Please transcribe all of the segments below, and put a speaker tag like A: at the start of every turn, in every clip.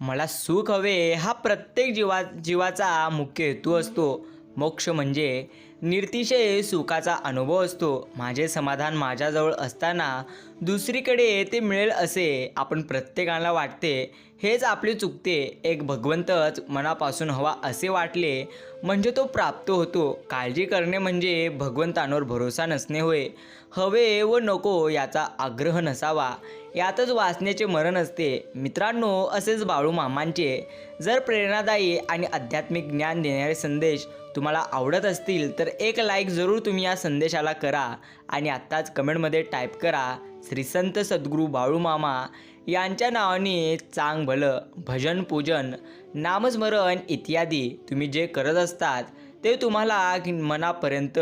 A: मला सुख हवे हा प्रत्येक जीवा जीवाचा मुख्य हेतू असतो. मोक्ष म्हणजे निर्तिशय सुखाचा अनुभव असतो. माझे समाधान माझ्याजवळ असताना दुसरीकडे ते मिळेल असे आपण प्रत्येकाला वाटते. हेच आपले चुकते. एक भगवंतच मनापासून हवा असे वाटले म्हणजे तो प्राप्त होतो. काळजी करणे म्हणजे भगवंतांवर भरोसा नसणे होय. हवे व नको याचा आग्रह नसावा. यातच वाचण्याचे मरण असते. मित्रांनो असेच बाळू मामांचे जर प्रेरणादायी आणि आध्यात्मिक ज्ञान देणारे संदेश तुम्हाला आवडत असतील तर एक लाईक जरूर तुम्ही या संदेशाला करा आणि आत्ताच कमेंटमध्ये टाईप करा श्री संत सद्गुरू बाळू मामा यांच्या नावाने चांग भलं भजन पूजन नामस्मरण इत्यादी तुम्ही जे करत असतात ते तुम्हाला मनापर्यंत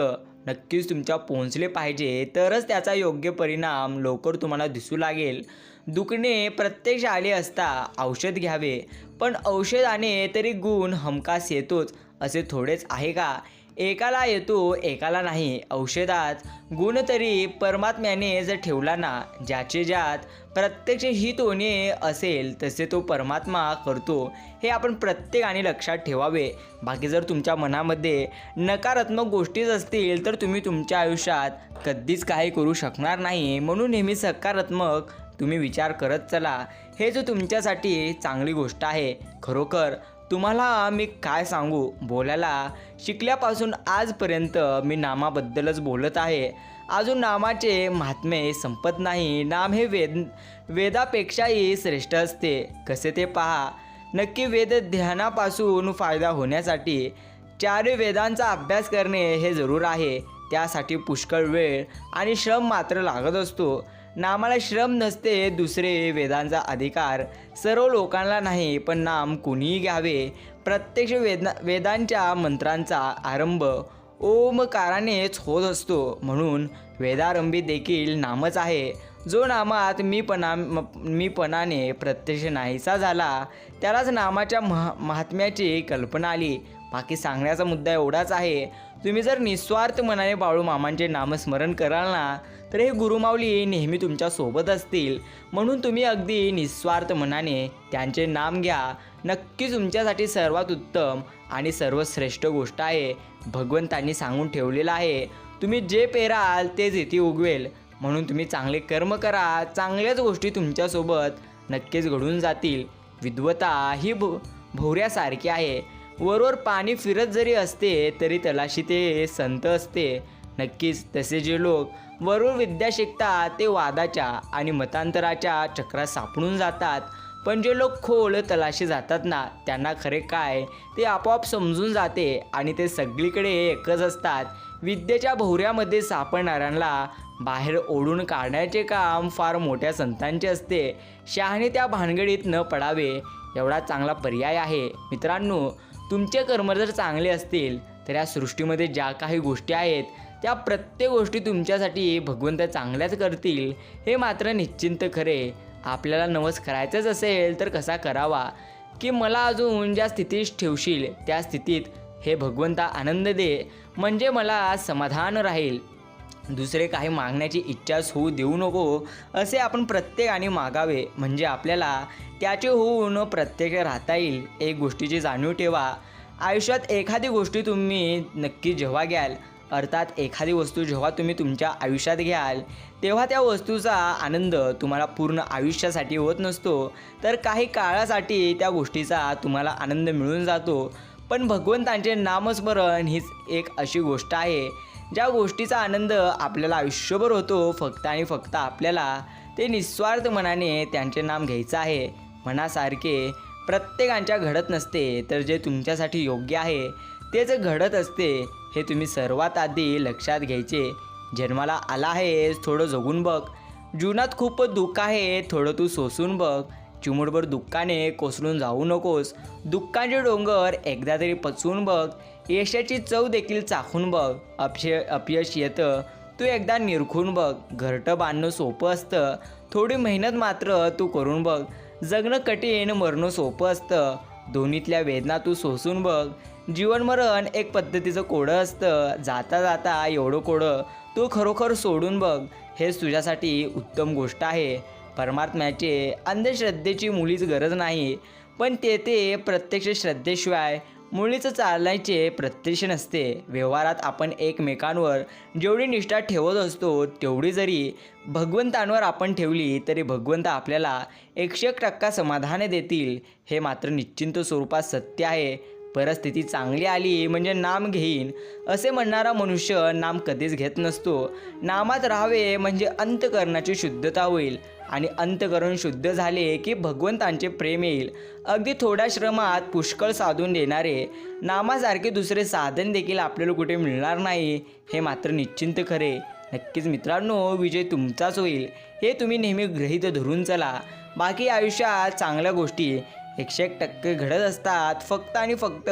A: नक्कीच तुमच्या पोहोचले पाहिजे. तरच त्याचा योग्य परिणाम लवकर तुम्हाला दिसू लागेल. दुखणे प्रत्यक्ष आले असता औषध घ्यावे. पण औषधाने तरी गुण हमखास येतोच असे थोडेच आहे का? एकाला येतो एकाला नाही. औषधात गुण तरी परमात्म्याने जर ठेवला ना ज्याचे ज्यात प्रत्यक्ष हित होणे असेल तसे तो परमात्मा करतो हे आपण प्रत्येकाने लक्षात ठेवावे. बाकी जर तुमच्या मनामध्ये नकारात्मक गोष्टीच असतील तर तुम्ही तुमच्या आयुष्यात कधीच काही करू शकणार नाही. म्हणून नेहमी सकारात्मक तुम्ही विचार करत चला. हे जो तुमच्यासाठी चांगली गोष्ट आहे खरोखर तुम्हाला मी काय सांगू? बोलायला शिकल्यापासून आजपर्यंत मी नामाबद्दलच बोलत आहे. अजून नामाचे महात्मे संपत नाही. नाम हे वेद वेदापेक्षाही श्रेष्ठ असते. कसे ते पहा? नक्की वेद ध्यानापासून फायदा होण्यासाठी चार वेदांचा अभ्यास करणे हे जरूर आहे. त्यासाठी पुष्कळ वेळ आणि श्रम मात्र लागत असतो. नामाला श्रम नसते दुसरे वेदांचा अधिकार. सर्व लोकांना नाही पण नाम कुणीही घ्यावे. प्रत्यक्ष वेदा वेदांच्या मंत्रांचा आरंभ ओमकारानेच होत असतो. म्हणून वेदारंभी देखील नामच आहे. जो नामात मीपणा म- मीपणाने प्रत्यक्ष नाहीसा झाला त्यालाच नामाच्या महा महात्म्याची कल्पना आली. बाकी सांगण्याचा मुद्दा एवढाच आहे. तुम्ही जर निस्वार्थ मनाने बाळू मामांचे नामस्मरण कराल ना तर हे गुरुमाऊली नेहमी तुमच्यासोबत असतील. म्हणून तुम्ही अगदी निस्वार्थ मनाने त्यांचे नाम घ्या. नक्की तुमच्यासाठी सर्वात उत्तम आणि सर्वश्रेष्ठ गोष्ट आहे. भगवंतांनी सांगून ठेवलेलं आहे तुम्ही जे पेराल तेच येथे उगवेल. म्हणून तुम्ही चांगले कर्म करा चांगल्याच गोष्टी तुमच्यासोबत नक्कीच घडून जातील. विद्वता ही भो भोवऱ्यासारखी आहे. वरवर पाणी फिरत जरी असते तरी तलाशी ते संत असते. नक्कीच तसे जे लोक वरूळ विद्या शिकतात ते वादाच्या आणि मतांतराच्या चक्रात सापडून जातात. पण जे लोक खोल तलाशी जातात ना त्यांना खरे काय ते आपोआप समजून जाते आणि ते सगळीकडे एकच असतात. विद्येच्या भोवऱ्यामध्ये सापडणाऱ्यांना बाहेर ओढून काढण्याचे काम फार मोठ्या संतांचे असते. शहाणे त्या भानगडीत न पडावे एवढा चांगला पर्याय आहे. मित्रांनो तुमचे कर्म जर चांगले असतील तर या सृष्टीमध्ये ज्या काही गोष्टी आहेत त्या प्रत्येक गोष्टी तुमच्यासाठी भगवंत चांगल्याच करतील हे मात्र निश्चिंत खरे. आपल्याला नवस करायचंच असेल तर कसा करावा? की मला अजून ज्या स्थितीत ठेवशील त्या स्थितीत हे भगवंता आनंद दे म्हणजे मला समाधान राहील. दुसरे काही मागण्याची इच्छाच होऊ देऊ नको असे आपण प्रत्येकाने मागावे. म्हणजे आपल्याला त्याचे होऊन प्रत्येक राहता येईल एक गोष्टीची जाणीव ठेवा. आयुष्यात एखादी गोष्टी तुम्ही नक्की जेव्हा घ्याल अर्थात एखादी वस्तू जेव्हा तुम्ही तुमच्या आयुष्यात घ्याल तेव्हा त्या वस्तूचा आनंद तुम्हाला पूर्ण आयुष्यासाठी होत नसतो. तर काही काळासाठी त्या गोष्टीचा तुम्हाला आनंद मिळून जातो. पण भगवंतांचे नामस्मरण हीच एक अशी गोष्ट आहे. ज्या गोष्टीचा आनंद आपल्याला आयुष्यभर होतो फक्त आणि फक्त आपल्याला ते निस्वार्थ मनाने त्यांचे नाम घ्यायचं आहे. मनासारखे प्रत्येकांच्या घडत नसते तर जे तुमच्यासाठी योग्य आहे ते जे घडत असते हे तुम्ही सर्वात आधी लक्षात घ्यायचे. जन्माला आला आहेस थोडं जगून बघ. जीवनात खूप दुःख आहे थोडं तू सोसून बघ. चिमुटभर दुःखाने कोसळून जाऊ नकोस. दुःखाचे डोंगर एकदा तरी पचवून बघ. यशाची चव देखील चाखून बघ. अपशय अपयश येतं तू एकदा निरखून बघ. घरटं बांधणं सोपं असतं. थोडी मेहनत मात्र तू करून बघ. जगणं कठीण मरणं सोपं असतं. दोन्हीतल्या वेदना तू सोसून बघ. जीवन मरण एक पद्धतीचं कोडं असतं. जाता जाता एवढं कोडं तू खरोखर सोडून बघ. हेच तुझ्यासाठी उत्तम गोष्ट आहे. परमात्म्याचे अंधश्रद्धेची मुलीच गरज नाही. पण तेथे ते ते प्रत्यक्ष श्रद्धेशिवाय मुळीच चालण्याचे प्रत्यक्ष नसते. व्यवहारात आपण एकमेकांवर जेवढी निष्ठा ठेवत असतो तेवढी जरी भगवंतांवर आपण ठेवली तरी भगवंत आपल्याला एकशे एक टक्का समाधान देतील. हे मात्र निश्चिंत स्वरूपात सत्य आहे. परिस्थिती चांगली आली म्हणजे नाम घेईन असे म्हणणारा मनुष्य नाम कधीच घेत नसतो. नामात राहावे म्हणजे अंतकरणाची शुद्धता होईल आणि अंतकरण शुद्ध झाले की भगवंतांचे प्रेम येईल. अगदी थोड्या श्रमात पुष्कळ साधून देणारे नामासारखे दुसरे साधन देखील आपल्याला कुठे मिळणार नाही हे मात्र निश्चिंत खरे. नक्कीच मित्रांनो विजय तुमचाच होईल. हे तुम्ही नेहमी गृहीत धरून चला. बाकी आयुष्यात चांगल्या गोष्टी एकशे एक टक्के घडत असतात फक्त आणि फक्त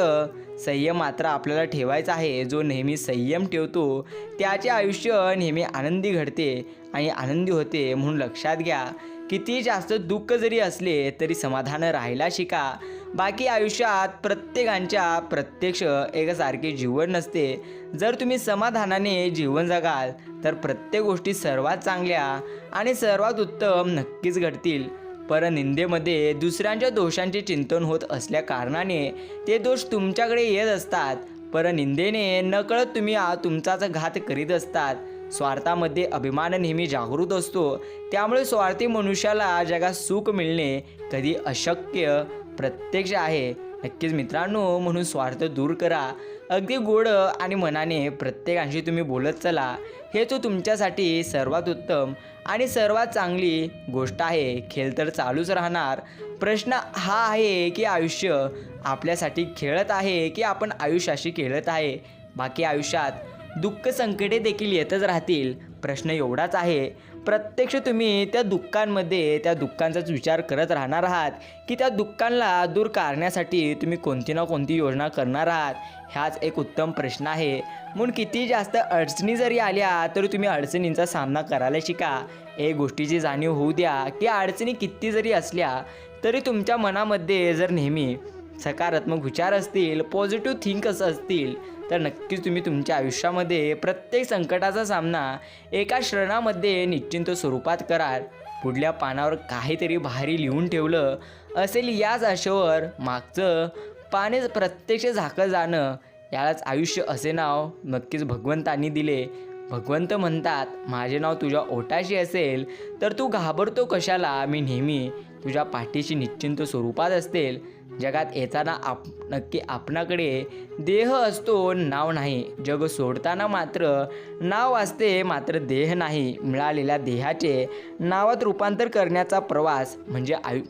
A: संयम मात्र आपल्याला ठेवायचा आहे. जो नेहमी संयम ठेवतो त्याचे आयुष्य नेहमी आनंदी घडते आणि आनंदी होते म्हणून लक्षात घ्या. किती जास्त दुःख जरी असले तरी समाधान राहायला शिका. बाकी आयुष्यात प्रत्येकांच्या प्रत्यक्ष एकसारखे जीवन नसते. जर तुम्ही समाधानाने जीवन जगाल तर प्रत्येक गोष्टी सर्वात चांगल्या आणि सर्वात उत्तम नक्कीच घडतील. परनिंदेमध्ये दुसऱ्यांच्या दोषांचे चिंतन होत असल्या कारणाने ते दोष तुमच्याकडे येत असतात. परनिंदेने नकळत तुम्ही तुमचाच घात करीत असतात. स्वार्थामध्ये अभिमान नेहमी जागृत असतो. त्यामुळे स्वार्थी मनुष्याला जगात सुख मिळणे कधी अशक्य प्रत्यक्ष आहे. नक्कीच मित्रांनो म्हणून स्वार्थ दूर करा. अगदी गोड आणि मनाने प्रत्येकांशी तुम्ही बोलत चला. हे तो तुमच्यासाठी सर्वात उत्तम आणि सर्वात चांगली गोष्ट आहे. खेळ तर चालूच राहणार. प्रश्न हा आहे की आयुष्य आपल्यासाठी खेळत आहे की आपण आयुष्याशी खेळत आहे? बाकी आयुष्यात दुःख संकटे देखील येतच राहतील. प्रश्न एवढाच आहे. प्रत्यक्ष तुम्ही त्या दुःखांमध्ये त्या दुःखांचाच विचार करत राहणार आहात की त्या दुःखांना दूर करण्यासाठी तुम्ही कोणती ना कोणती योजना करणार आहात? ह्याच एक उत्तम प्रश्न आहे. म्हणून किती जास्त अडचणी जरी आल्या तरी तुम्ही अडचणींचा सामना करायला शिका. एक गोष्टीची जाणीव होऊ द्या की अडचणी किती जरी असल्या तरी तुमच्या मनामध्ये जर नेहमी सकारात्मक विचार असतील पॉझिटिव्ह थिंकस असतील तर नक्कीच तुम्ही तुमच्या आयुष्यामध्ये प्रत्येक संकटाचा सामना एका क्षणामध्ये निश्चिंत स्वरूपात कराल. पुढल्या पानावर काहीतरी भारी लिहून ठेवलं असेल याच आशेवर मागचं पानेच प्रत्यक्ष झाकं जाणं. यालाच आयुष्य असे नाव नक्कीच भगवंतांनी दिले. भगवंत म्हणतात माझे नाव तुझ्या ओटाशी असेल तर तू घाबरतो कशाला? मी नेहमी तुझ्या पाठीशी निश्चिंत स्वरूपात असतील. जगात येताना आप नक्की आपणाकडे देह असतो नाव नाही. जग सोडताना मात्र नाव असते मात्र देह नाही. मिळालेल्या देहाचे नावात रूपांतर करण्याचा प्रवास म्हणजे आयु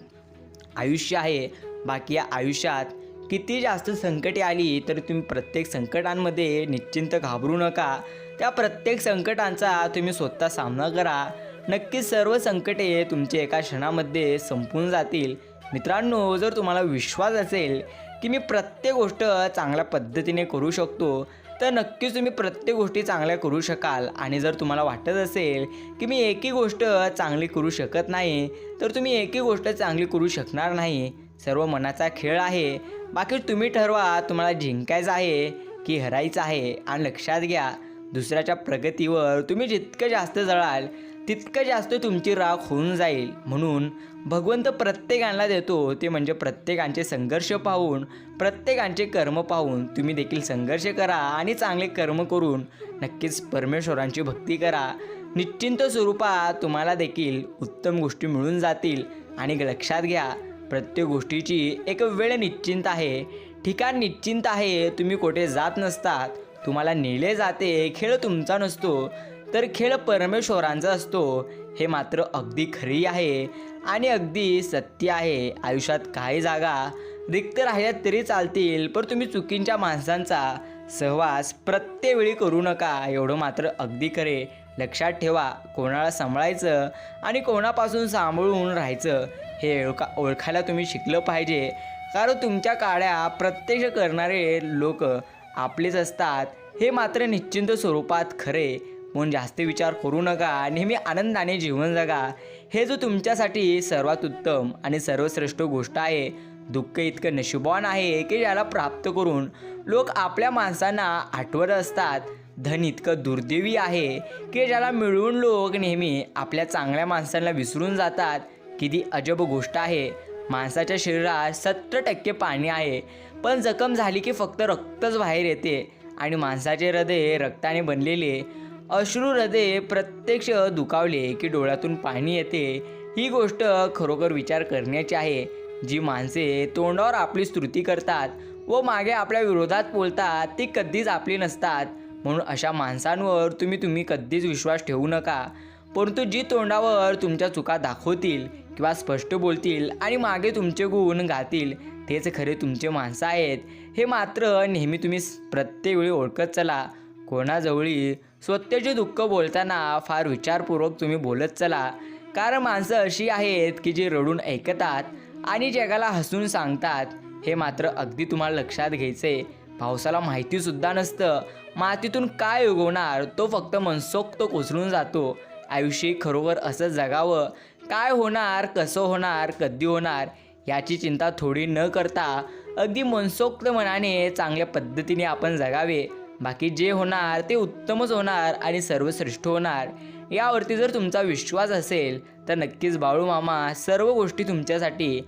A: आयुष्य आहे. बाकी या आयुष्यात किती जास्त संकटे आली तरी तुम्ही प्रत्येक संकटांमध्ये निश्चिंत घाबरू नका. त्या प्रत्येक संकटांचा तुम्ही स्वतः सामना करा. नक्कीच सर्व संकटे तुमचे एका क्षणामध्ये संपून जातील. मित्रांनो जर तुम्हाला विश्वास असेल की मी प्रत्येक गोष्ट चांगल्या पद्धतीने करू शकतो तर नक्कीच तुम्ही प्रत्येक गोष्टी चांगल्या करू शकाल. आणि जर तुम्हाला वाटत असेल की मी एकही गोष्ट चांगली करू शकत नाही तर तुम्ही एकही गोष्ट चांगली करू शकणार नाही. सर्व मनाचा खेळ आहे. बाकी तुम्ही ठरवा तुम्हाला जिंकायचं आहे की हरायचं आहे आणि लक्षात घ्या दुसऱ्याच्या प्रगतीवर तुम्ही जितकं जास्त जळाल तितकं जास्त तुमची राख होऊन जाईल. म्हणून भगवंत प्रत्येकाला देतो ते म्हणजे प्रत्येकांचे संघर्ष पाहून प्रत्येकांचे कर्म पाहून तुम्ही देखील संघर्ष करा आणि चांगले कर्म करून नक्कीच परमेश्वरांची भक्ती करा. निश्चिंत स्वरूपात तुम्हाला देखील उत्तम गोष्टी मिळून जातील आणि लक्षात घ्या प्रत्येक गोष्टीची एक वेळ निश्चिंत आहे. ठिकाण निश्चिंत आहे तुम्ही कुठे जात नसतात तुम्हाला नेले जाते खेळ तुमचा नसतो. तर खेळ परमेश्वरांचा असतो. हे मात्र अगदी खरी आहे आणि अगदी सत्य आहे. आयुष्यात काही जागा रिक्त राहिल्या तरी चालतील पण तुम्ही चुकींच्या माणसांचा सहवास प्रत्येक वेळी करू नका. एवढं मात्र अगदी खरे. लक्षात ठेवा कोणाला सांभाळायचं आणि कोणापासून सांभाळून राहायचं हे ओळखा ओळखायला तुम्ही शिकलं पाहिजे. कारण तुमच्या काड्या प्रत्यक्ष करणारे लोक आपलेच असतात. हे मात्र निश्चिंत स्वरूपात खरे. म्हणून जास्त विचार करू नका. नेहमी आनंदाने जीवन जगा. हे जो तुमच्यासाठी सर्वात उत्तम आणि सर्वश्रेष्ठ गोष्ट आहे दुःख इतकं नशिबान आहे की ज्याला प्राप्त करून लोक आपल्या माणसांना आठवत असतात. धन इतकं दुर्दैवी आहे की ज्याला मिळवून लोक नेहमी आपल्या चांगल्या माणसांना विसरून जातात. किती अजब गोष्ट आहे. माणसाच्या शरीरात सत्तर टक्के पाणी आहे. पण जखम झाली की फक्त रक्तच बाहेर येते आणि माणसाचे हृदय रक्ताने बनलेले. अश्रू हृदय प्रत्यक्ष दुखावले की डोळ्यातून पाणी येते. ही गोष्ट खरोखर विचार करण्याची आहे. जी माणसे तोंडावर आपली स्तुती करतात व मागे आपल्या विरोधात बोलतात ती कधीच आपली नसतात. म्हणून अशा माणसांवर तुम्ही तुम्ही कधीच विश्वास ठेवू नका. परंतु जी तोंडावर तुमच्या चुका दाखवतील किंवा स्पष्ट बोलतील आणि मागे तुमचे गुण गातील तेच खरे तुमचे माणसं आहेत. हे मात्र नेहमी तुम्ही प्रत्येक वेळी ओळखत चला. कोणाजवळी स्वतःचे दुःख बोलताना फार विचारपूर्वक तुम्ही बोलत चला. कारण माणसं अशी आहेत की जी रडून ऐकतात आणि जगाला हसून सांगतात. हे मात्र अगदी तुम्हाला लक्षात घ्यायचे पावसाला माहितीसुद्धा नसतं. मातीतून काय उगवणार? तो फक्त मनसोक्त कोसळून जातो. आयुष्य खरोखर असं जगावं. काय होणार? कसं होणार? कधी होणार? याची चिंता थोडी न करता अगदी मनसोक्त मनाने चांगल्या पद्धतीने आपण जगावे. बाकी जे होणार ते उत्तमच होणार आणि सर्वश्रेष्ठ होणार. यावरती जर तुमचा विश्वास असेल तर नक्कीच बाळू मामा सर्व गोष्टी तुमच्यासाठी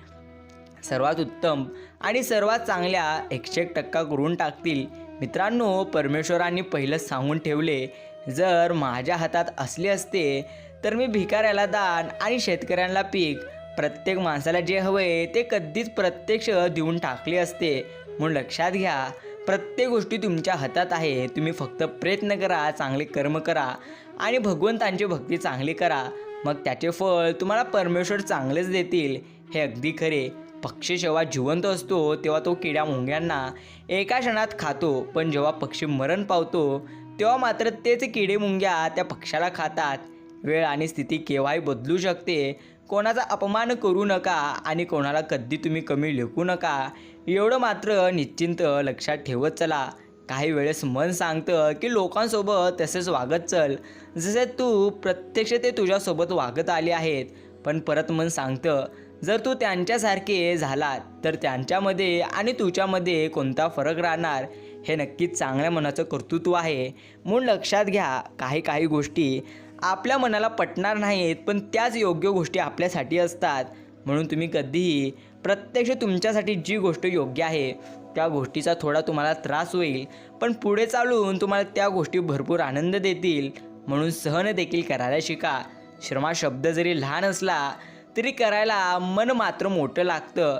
A: सर्वात उत्तम आणि सर्वात चांगल्या एकशे एक टक्का करून टाकतील. मित्रांनो परमेश्वरांनी पहिलंच सांगून ठेवले जर माझ्या हातात असले असते तर मी भिकाऱ्याला दान आणि शेतकऱ्यांना पीक प्रत्येक माणसाला जे हवे ते कधीच प्रत्यक्ष देऊन टाकले असते. म्हणून लक्षात घ्या प्रत्येक गोष्टी तुमच्या हातात आहे. तुम्ही फक्त प्रयत्न करा चांगले कर्म करा आणि भगवंतांची भक्ती चांगली करा. मग त्याचे फळ तुम्हाला परमेश्वर चांगलेच देतील. हे अगदी खरे. पक्षी जेव्हा जिवंत असतो तेव्हा तो किड्या मुंग्यांना एका क्षणात खातो. पण जेव्हा पक्षी मरण पावतो तेव्हा मात्र तेच किडे मुंग्या त्या पक्षाला खातात. वेळ आणि स्थिती केव्हाही बदलू शकते. कोणाचा अपमान करू नका आणि कोणाला कधी तुम्ही कमी लेखू नका. एवढं मात्र निश्चिंत लक्षात ठेवत चला. काही वेळेस मन सांगतं की लोकांसोबत तसेच वागत चल. जसे तू प्रत्यक्ष ते तुझ्यासोबत वागत आले आहेत पण परत मन सांगतं जर तू त्यांच्यासारखे झालात तर त्यांच्यामध्ये आणि तुझ्यामध्ये कोणता फरक राहणार? हे नक्कीच चांगल्या मनाचं कर्तृत्व आहे. म्हणून लक्षात घ्या काही काही गोष्टी आपल्या मनाला पटणार नाहीत पण त्याच योग्य गोष्टी आपल्यासाठी असतात. म्हणून तुम्ही कधीही प्रत्यक्ष तुमच्यासाठी जी गोष्ट योग्य आहे त्या गोष्टीचा थोडा तुम्हाला त्रास होईल. पण पुढे चालून तुम्हाला त्या गोष्टी भरपूर आनंद देतील. म्हणून सहन देखील करायला शिका. श्रमा शब्द जरी लहान असला तरी करायला मन मात्र मोठं लागतं.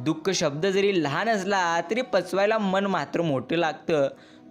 A: दुःख शब्द जरी लहान असला तरी पचवायला मन मात्र मोठं लागतं.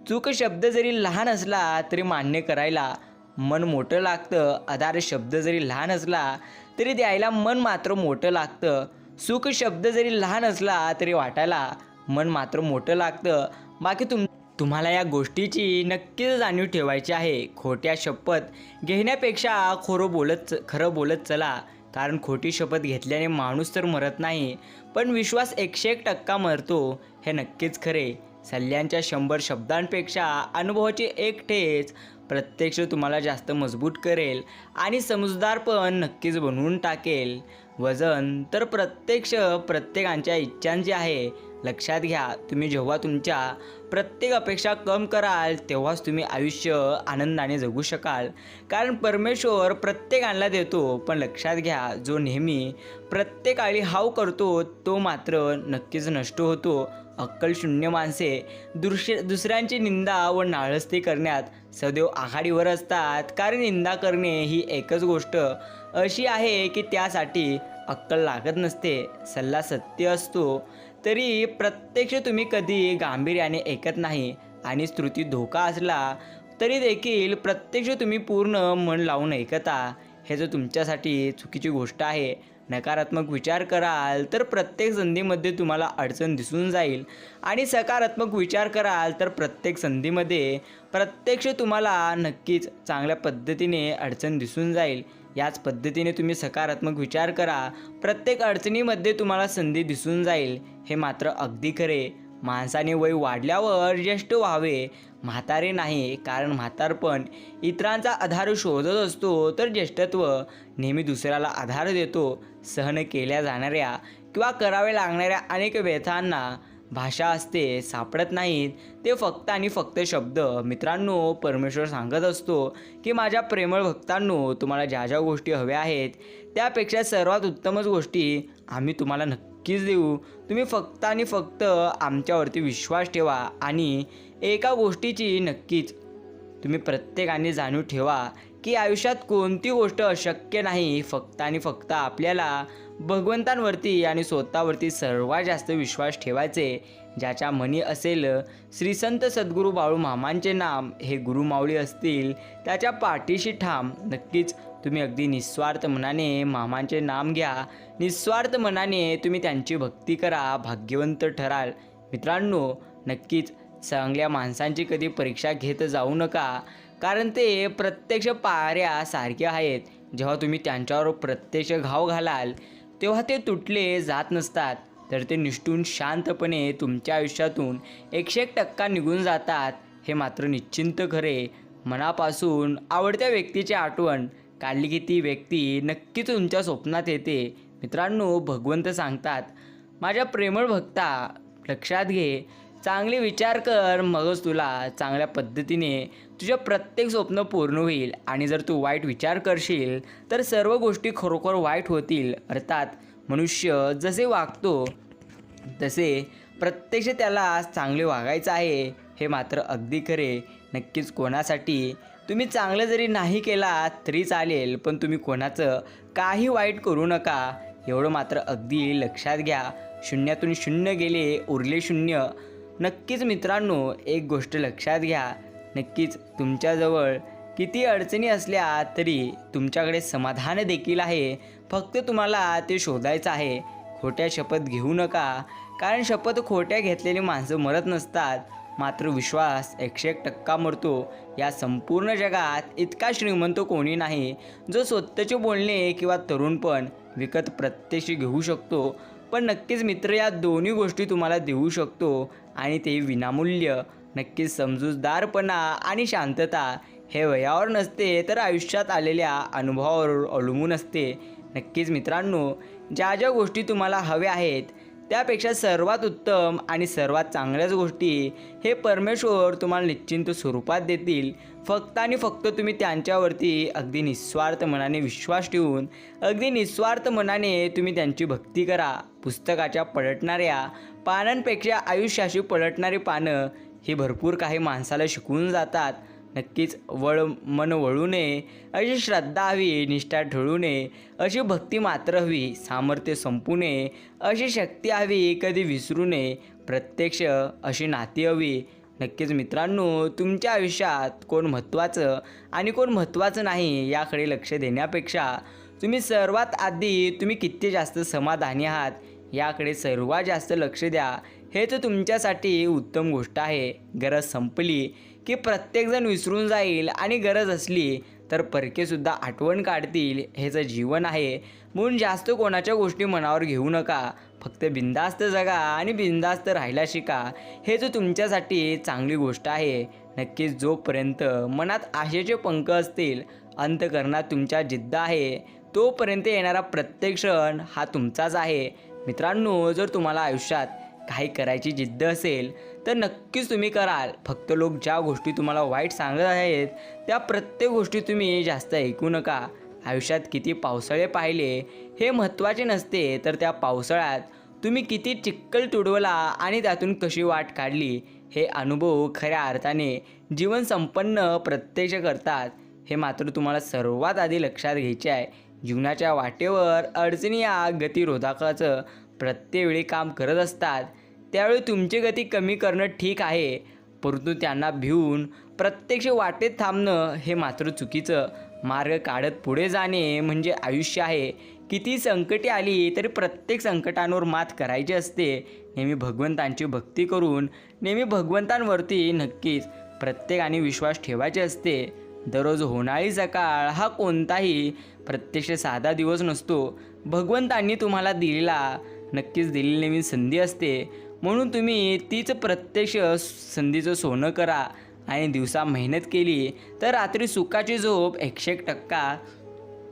A: चूक शब्द जरी लहान असला तरी मान्य करायला. मन मोठं लागतं. आधार शब्द जरी लहान असला तरी द्यायला मन मात्र मोठं लागतं. सुख शब्द जरी लहान असला तरी वाटायला मन मात्र मोठं लागतं. बाकी तुम तुम्हाला या गोष्टीची नक्कीच जाणीव ठेवायची आहे. खोट्या शपथ घेण्यापेक्षा खोरं बोलत खरं बोलत चला. कारण खोटी शपथ घेतल्याने माणूस तर मरत नाही. पण विश्वास एकशे एक टक्का मरतो हे नक्कीच खरे. सल्ल्यांच्या शंभर शब्दांपेक्षा अनुभवाची एक ठेच प्रत्यक्ष तुम्हाला जास्त मजबूत करेल आणि समजदार पण नक्कीच बनवून टाकेल. वजन तर प्रत्यक्ष प्रत्येकांच्या इच्छांची आहे. लक्षात घ्या तुम्ही जेव्हा तुमच्या प्रत्येक अपेक्षा कम कराल तेव्हाच तुम्ही आयुष्य आनंदाने जगू शकाल. कारण परमेश्वर प्रत्येकाला देतो पण लक्षात घ्या जो नेहमी प्रत्येकाळी हाव करतो तो मात्र नक्कीच नष्ट होतो. अक्कल शून्य माणसे दृश्य दुसऱ्यांची निंदा व नाळस्ती करण्यात सदैव आघाडीवर असतात. कारण निंदा करणे ही एकच गोष्ट. अशी आहे की त्यासाठी अक्कल लागत नसते. सल्ला सत्य असतो. तरी प्रत्यक्ष तुम्ही कधी गांभीर्याने ऐकत नाही आणि स्तुती धोका असला तरी देखील प्रत्यक्ष तुम्ही पूर्ण मन लावून ऐकता. हे जर तुमच्यासाठी चुकीची गोष्ट आहे नकारात्मक विचार कराल तर प्रत्येक संधीमध्ये तुम्हाला अडचण दिसून जाईल. आणि सकारात्मक विचार कराल तर प्रत्येक संधीमध्ये प्रत्यक्ष तुम्हाला नक्कीच चांगल्या पद्धतीने अडचण दिसून जाईल. याच पद्धतीने तुम्ही सकारात्मक विचार करा. प्रत्येक अडचणीमध्ये तुम्हाला संधी दिसून जाईल. हे मात्र अगदी खरे. माणसाने वय वाढल्यावर ज्येष्ठ व्हावे. म्हातारे नाही कारण म्हातारपण इतरांचा आधार शोधत असतो तर ज्येष्ठत्व नेहमी दुसऱ्याला आधार देतो सहन केल्या जाणाऱ्या किंवा कराव्या लागणाऱ्या अनेक व्यथांना भाषा असते सापडत नाहीत. ते फक्त आणि फक्त शब्द. मित्रांनो परमेश्वर सांगत असतो की माझ्या प्रेमळ भक्तांनो तुम्हाला ज्या ज्या गोष्टी हव्या आहेत त्यापेक्षा सर्वात उत्तमच गोष्टी आम्ही तुम्हाला नक्कीच देऊ. तुम्ही फक्त आणि फक्त आमच्यावरती विश्वास ठेवा आणि एका गोष्टीची नक्कीच. तुम्ही प्रत्येकाने जाणीव ठेवा की आयुष्यात कोणती गोष्ट अशक्य नाही फक्त आणि फक्त आपल्याला भगवंतांवरती आणि स्वतःवरती सर्वात जास्त विश्वास ठेवायचे ज्याच्या मनी असेल श्री संत सद्गुरू बाळू मामांचे नाम हे गुरुमावळी असतील त्याच्या पाठीशी ठाम. नक्कीच तुम्ही अगदी निस्वार्थ मनाने मामांचे नाम घ्या. निस्वार्थ मनाने तुम्ही त्यांची भक्ती करा भाग्यवंत ठराल. मित्रांनो नक्कीच चांगल्या माणसांची कधी परीक्षा घेत जाऊ नका. कारण ते प्रत्यक्ष पाऱ्या सारखे आहेत. जेव्हा तुम्ही त्यांच्यावर प्रत्यक्ष घाव घालाल तेव्हा ते तुटले जात नसतात. तर ते निष्ठून शांतपणे तुमच्या आयुष्यातून एकशे एक टक्का निघून जातात. हे मात्र निश्चिंत खरे. मनापासून आवडत्या व्यक्तीची आठवण काढली की ती व्यक्ती नक्कीच तुमच्या स्वप्नात येते. मित्रांनो भगवंत सांगतात माझ्या प्रेमळ भक्ता लक्षात घे. चांगले विचार कर मगच तुला चांगल्या पद्धतीने. तुझ्या प्रत्येक स्वप्न पूर्ण होईल आणि जर तू वाईट विचार करशील तर सर्व गोष्टी खरोखर वाईट होतील. अर्थात मनुष्य जसे वागतो तसे प्रत्यक्ष त्याला चांगले वागायचं आहे हे मात्र अगदी खरे. नक्कीच कोणासाठी? तुम्ही चांगलं जरी नाही केला तरी चालेल पण तुम्ही कोणाचं काही वाईट करू नका. एवढं मात्र अगदी लक्षात घ्या. शून्यातून शून्य गेले उरले शून्य. नक्कीच मित्रांनो एक गोष्ट लक्षात घ्या. नक्कीच तुमच्याजवळ किती अडचणी असल्या तरी तुमच्याकडे समाधान देखील आहे. फक्त तुम्हाला ते शोधायचं आहे. खोट्या शपथ घेऊ नका. कारण शपथ खोट्या घेतलेली माणसं मरत नसतात. मात्र विश्वास एकशे एक टक्का मरतो. या संपूर्ण जगात इतका श्रीमंत कोणी नाही. जो स्वतःचे बोलणे किंवा तरुणपण विकत प्रत्यक्ष घेऊ शकतो. पण नक्कीच मित्र या दोन्ही गोष्टी तुम्हाला देऊ शकतो. आणि ते विनामूल्य नक्कीच समजूतदारपणा आणि शांतता हे वयावर नसते तर आयुष्यात आलेल्या अनुभवावर अवलंबून असते. नक्कीच मित्रांनो ज्या ज्या गोष्टी तुम्हाला हव्या आहेत त्यापेक्षा सर्वात उत्तम आणि सर्वात चांगल्याच गोष्टी हे परमेश्वर तुम्हाला निश्चिंत स्वरूपात देतील. फक्त आणि फक्त तुम्ही त्यांच्यावरती अगदी निस्वार्थ मनाने विश्वास ठेवून अगदी निस्वार्थ मनाने तुम्ही त्यांची भक्ती करा. पुस्तकाच्या पलटणाऱ्या पानांपेक्षा आयुष्याशी पलटणारी पानं ही भरपूर काही माणसाला शिकवून जातात. नक्कीच वळ मन वळू नये अशी श्रद्धा हवी निष्ठा ठळू नये अशी भक्ती मात्र हवी सामर्थ्य संपू नये अशी शक्ती हवी कधी विसरू नये प्रत्यक्ष अशी नाती हवी. नक्कीच मित्रांनो तुमच्या आयुष्यात कोण महत्त्वाचं आणि कोण महत्त्वाचं नाही याकडे लक्ष देण्यापेक्षा तुम्ही सर्वात आधी तुम्ही किती जास्त समाधानी आहात याकडे सर्वात जास्त लक्ष द्या. हे तर तुमच्यासाठी उत्तम गोष्ट आहे. गरज संपली की प्रत्येकजण विसरून जाईल आणि गरज असली तर परकेसुद्धा आठवण काढतील. ह्याचं जीवन आहे. म्हणून जास्त कोणाच्या गोष्टी मनावर घेऊ नका. फक्त बिंदास्त जगा आणि बिंदास्त राहायला शिका. हे जो तुमच्यासाठी चांगली गोष्ट आहे. नक्कीच जोपर्यंत मनात आशेचे पंख असतील अंतकरणात तुमच्या जिद्द आहे तोपर्यंत येणारा प्रत्येक क्षण हा तुमचाच आहे. मित्रांनो जर तुम्हाला आयुष्यात काही करायची जिद्द असेल तर नक्कीच तुम्ही कराल. फक्त लोक ज्या गोष्टी तुम्हाला वाईट सांगत आहेत त्या प्रत्येक गोष्टी तुम्ही जास्त ऐकू नका. आयुष्यात किती पावसाळे पाहिले हे महत्त्वाचे नसते तर त्या पावसाळ्यात तुम्ही किती चिक्कल तुडवला आणि त्यातून कशी वाट काढली हे अनुभव खऱ्या अर्थाने जीवन संपन्न प्रत्यक्ष करतात. हे मात्र तुम्हाला सर्वात आधी लक्षात घ्यायचे आहे. जीवनाच्या वाटेवर अडचणी या गतिरोधकाचं प्रत्येक वेळी काम करत असतात. त्यावेळी तुमची गती कमी करणं ठीक आहे परंतु त्यांना भिवून प्रत्यक्ष वाटेत थांबणं हे मात्र चुकीचं. मार्ग काढत पुढे जाणे म्हणजे आयुष्य आहे. किती संकटे आली तरी प्रत्येक संकटांवर मात करायची असते. नेहमी भगवंतांची भक्ती करून नेहमी भगवंतांवरती नक्कीच प्रत्येकाने विश्वास ठेवायचे असते. दररोज होणारी सकाळ हा कोणताही प्रत्यक्ष साधा दिवस नसतो. भगवंतांनी तुम्हाला दिलेला नक्कीच दिलेली नवीन संधी असते. म्हणून तुम्ही तीच प्रत्यक्ष संधीचं सोनं करा आणि दिवसा मेहनत केली तर रात्री सुखाची झोप एकशे एक टक्का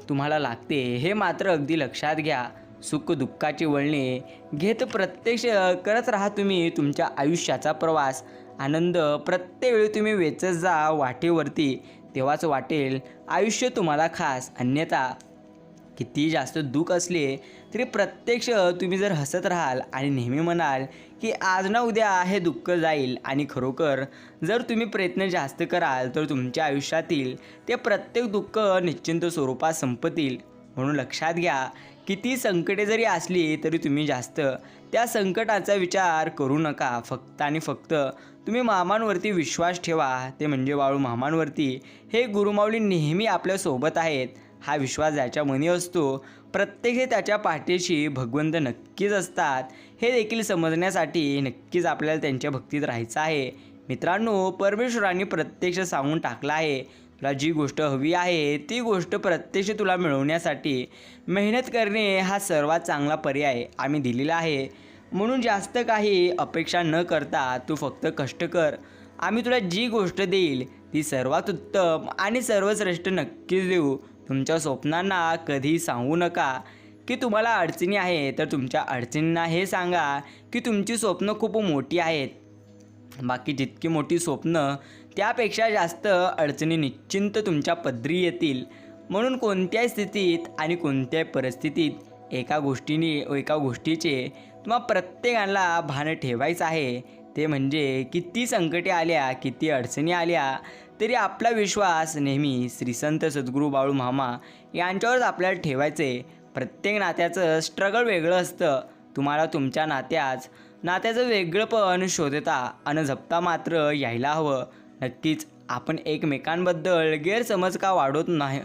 A: तुम्हाला लागते. हे मात्र अगदी लक्षात घ्या. सुख दुःखाची वळणे घेत प्रत्यक्ष करत राहा तुम्ही तुमच्या आयुष्याचा प्रवास. आनंद प्रत्येक वेळी तुम्ही वेचत जा वाटेवरती. तेव्हाच वाटेल आयुष्य तुम्हाला खास अन्यथा. किती जास्त दुःख असले तरी प्रत्यक्ष तुम्ही जर हसत राहाल आणि नेहमी म्हणाल की आज ना उद्या हे दुःख जाईल आणि खरोखर जर तुम्ही प्रयत्न जास्त कराल तर तुमच्या आयुष्यातील ते प्रत्येक दुःख निश्चिंत स्वरूपात संपतील. म्हणून लक्षात घ्या किती संकटे जरी असली तरी तुम्ही जास्त त्या संकटाचा विचार करू नका. फक्त आणि फक्त तुम्ही मामांवरती विश्वास ठेवा. ते म्हणजे वाळू मामांवरती. हे गुरुमाऊली नेहमी आपल्यासोबत आहेत. हा विश्वास ज्याच्या मनी असतो प्रत्येक हे त्याच्या पाठीशी भगवंत नक्कीच असतात. हे देखील समजण्यासाठी नक्कीच आपल्याला त्यांच्या भक्तीत राहायचं आहे. मित्रांनो परमेश्वरांनी प्रत्यक्ष सांगून टाकलं आहे. तुला जी गोष्ट हवी आहे ती गोष्ट प्रत्यक्ष तुला मिळवण्यासाठी मेहनत करणे हा सर्वात चांगला पर्याय आम्ही दिलेला आहे. म्हणून जास्त काही अपेक्षा न करता तू फक्त कष्ट कर. आम्ही तुला जी गोष्ट देईल ती सर्वात उत्तम आणि सर्वश्रेष्ठ नक्कीच देऊ. तुमच्या स्वप्नांना कधी सांगू नका की तुम्हाला अडचणी आहे तर तुमच्या अडचणींना हे सांगा की तुमची स्वप्न खूप मोठी आहेत. बाकी जितकी मोठी स्वप्न त्यापेक्षा जास्त अडचणी निश्चिंत तुमच्या पदरी येतील. म्हणून कोणत्याही स्थितीत आणि कोणत्याही परिस्थितीत एका गोष्टीने एका गोष्टीचे तुम्हा प्रत्येकाला भान ठेवायचं आहे. ते म्हणजे किती संकटे आल्या किती अडचणी आल्या तरी आपला विश्वास नेहमी श्रीसंत सद्गुरू बाळू मामा यांच्यावरच आपल्याला ठेवायचे. प्रत्येक नात्याचं स्ट्रगल वेगळं असतं. तुम्हाला तुमच्या नात्याच नात्याचं वेगळंपण शोधता आणि जपता मात्र यायला हवं. नक्कीच. आपण एकमेकांबद्दल गैरसमज का वाढवत नाही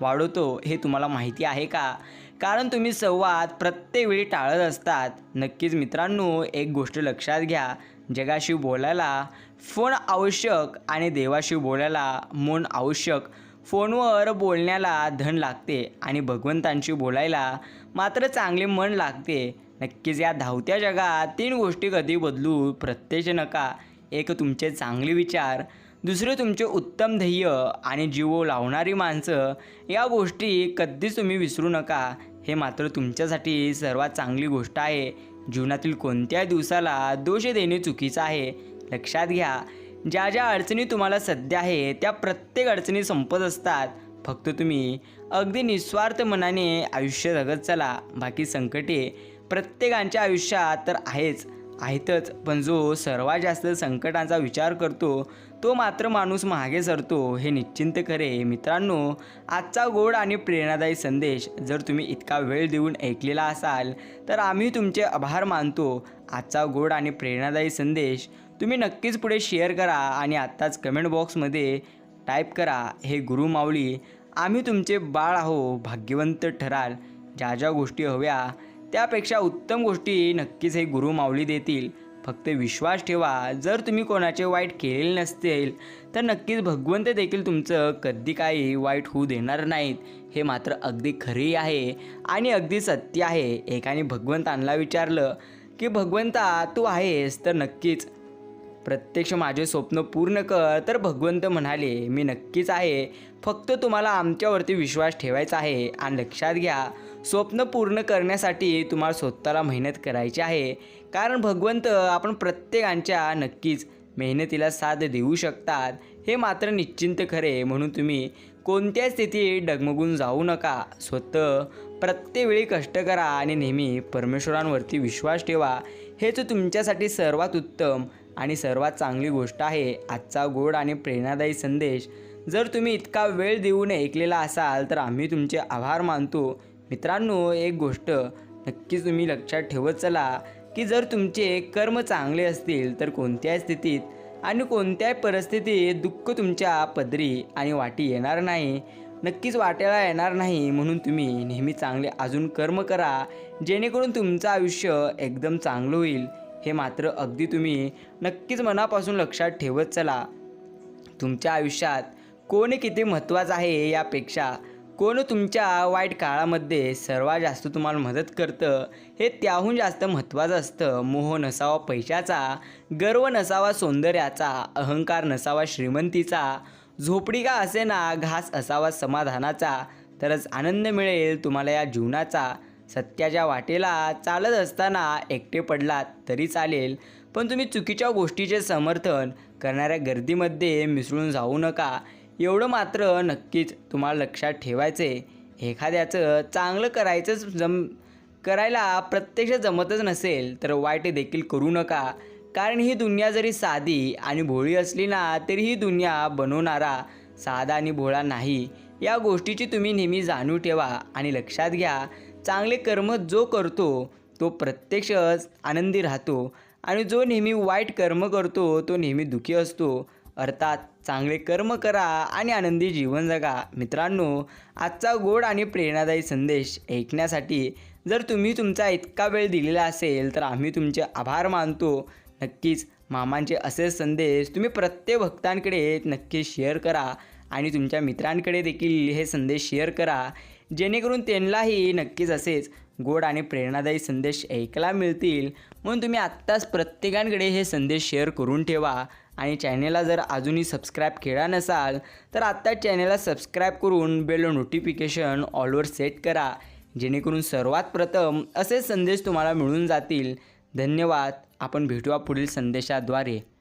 A: वाढवतो हे तुम्हाला माहिती आहे का? कारण तुम्ही संवाद प्रत्येक वेळी टाळत असतात. नक्कीच मित्रांनो एक गोष्ट लक्षात घ्या. जगाशी बोलायला फोन आवश्यक आणि देवाशी बोलायला मन आवश्यक. फोनवर बोलण्याला धन लागते आणि भगवंतांशी बोलायला मात्र चांगले मन लागते. नक्कीच या धावत्या जगात तीन गोष्टी कधी बदलू प्रत्यक्ष नका. एक तुमचे चांगले विचार दुसरे तुमचे उत्तम ध्येय आणि जीव लावणारी माणसं या गोष्टी कधीच तुम्ही विसरू नका. हे मात्र तुमच्यासाठी सर्वात चांगली गोष्ट आहे. जीवनातील कोणत्याही दिवसाला दोष देणे चुकीचं आहे. लक्षात घ्या ज्या ज्या अडचणी तुम्हाला सध्या आहे त्या प्रत्येक अडचणी संपत असतात. फक्त तुम्ही अगदी निस्वार्थ मनाने आयुष्य जगत चला. बाकी संकटे प्रत्येकांच्या आयुष्यात तर आहेच. आहेतच. पण जो सर्वात जास्त संकटांचा विचार करतो तो मात्र माणूस मागे सरतो हे निश्चिंत खरे. मित्रांनो आजचा गोड आणि प्रेरणादायी संदेश जर तुम्ही इतका वेळ देऊन ऐकलेला असाल तर आम्ही तुमचे आभार मानतो. आजचा गोड आणि प्रेरणादायी संदेश तुम्ही नक्कीच पुढे शेअर करा आणि आत्ताच कमेंट बॉक्समध्ये टाईप करा हे गुरु माऊली आम्ही तुमचे बाळ आहो भाग्यवंत ठराल. ज्या ज्या गोष्टी हव्या त्यापेक्षा उत्तम गोष्टी नक्कीच हे गुरु माऊली देतील. फक्त विश्वास ठेवा जर तुम्ही कोणाचे वाईट केलेले नसतील तर नक्कीच भगवंत देखील तुमचं कधी काही वाईट होऊ देणार नाहीत. हे मात्र अगदी खरे आहे आणि अगदी सत्य आहे. एकाने भगवंतांना विचारलं की भगवंता तू आहेस तर नक्कीच. प्रत्यक्ष माझे स्वप्न पूर्ण कर. तर भगवंत म्हणाले मी नक्कीच आहे. फक्त तुम्हाला आमच्यावरती विश्वास ठेवायचा आहे आणि लक्षात घ्या. स्वप्न पूर्ण करण्यासाठी तुम्हाला स्वतःला मेहनत करायची आहे. कारण भगवंत आपण प्रत्येकांच्या नक्कीच मेहनतीला साथ देऊ शकतात. हे मात्र निश्चिंत खरे म्हणून तुम्ही कोणत्या स्थितीत डगमगून जाऊ नका. स्वतः प्रत्येक वेळी कष्ट करा आणि नेहमी परमेश्वरांवरती विश्वास ठेवा. हेच तुमच्यासाठी सर्वात उत्तम आणि सर्वात चांगली गोष्ट आहे. आजचा गोड आणि प्रेरणादायी संदेश. जर तुम्ही इतका वेळ देऊन ऐकलेला असाल तर आम्ही तुमचे आभार मानतो. मित्रांनो एक गोष्ट नक्कीच तुम्ही लक्षात ठेवत चला की जर तुमचे कर्म चांगले असतील तर कोणत्याही स्थितीत आणि कोणत्याही परिस्थितीत दुःख तुमच्या पदरी आणि वाटी येणार नाही. नक्कीच वाट्याला येणार नाही म्हणून तुम्ही नेहमी चांगले अजून कर्म करा जेणेकरून तुमचं आयुष्य एकदम चांगलं होईल. हे मात्र अगदी तुम्ही नक्कीच मनापासून लक्षात ठेवत चला. तुमच्या आयुष्यात कोण किती महत्त्वाचं आहे यापेक्षा कोण तुमच्या वाईट काळामध्ये सर्वात जास्त तुम्हाला मदत करतं? हे त्याहून जास्त महत्त्वाचं असतं. मोह नसावा पैशाचा गर्व नसावा सौंदर्याचा अहंकार नसावा श्रीमंतीचा झोपडी का असे ना घास असावा समाधानाचा तरच आनंद मिळेल तुम्हाला या जीवनाचा. सत्याच्या वाटेला चालत असताना एकटे पडलात तरी चालेल पण तुम्ही चुकीच्या गोष्टीचे समर्थन करणाऱ्या गर्दीमध्ये मिसळून जाऊ नका. एवढं मात्र नक्कीच तुम्हाला लक्षात ठेवायचे एखाद्याचं चांगलं करायचंच जम करायला प्रत्यक्ष जमतच नसेल तर वाईट देखील करू नका. कारण ही दुनिया जरी साधी आणि भोळी असली ना तरी ही दुनिया बनवणारा साधा आणि भोळा नाही. या गोष्टीची तुम्ही नेहमी जाणून ठेवा आणि लक्षात घ्या चांगले कर्म जो करतो तो प्रत्यक्षच आनंदी राहतो. आणि जो नेहमी वाईट कर्म करतो तो नेहमी दुखी असतो. अर्थात चांगले कर्म करा आणि आनंदी जीवन जगा. मित्रांनो आजचा गोड आणि प्रेरणादायी संदेश ऐकण्यासाठी जर तुम्ही तुमचा इतका वेळ दिलेला असेल तर आम्ही तुमचे आभार मानतो. नक्कीच मामांचे असे संदेश तुम्ही प्रत्येक भक्तांकडे नक्की शेअर करा आणि तुमच्या मित्रांकडे देखील हे संदेश शेअर करा. जेणेकरून त्यांनाही नक्कीच असेच गोड आणि प्रेरणादायी संदेश ऐकायला मिळतील. म्हणून तुम्ही आत्ताच प्रत्येकांकडे हे संदेश शेअर करून ठेवा. आणि चॅनेलला जर अजूनही सबस्क्राईब केला नसाल तर आत्ता चॅनेलला सबस्क्राईब करून बेल नोटिफिकेशन ऑलवर सेट करा जेणेकरून सर्वात प्रथम असे संदेश तुम्हाला मिळून जातील. धन्यवाद. आपण भेटूया पुढील संदेशाद्वारे.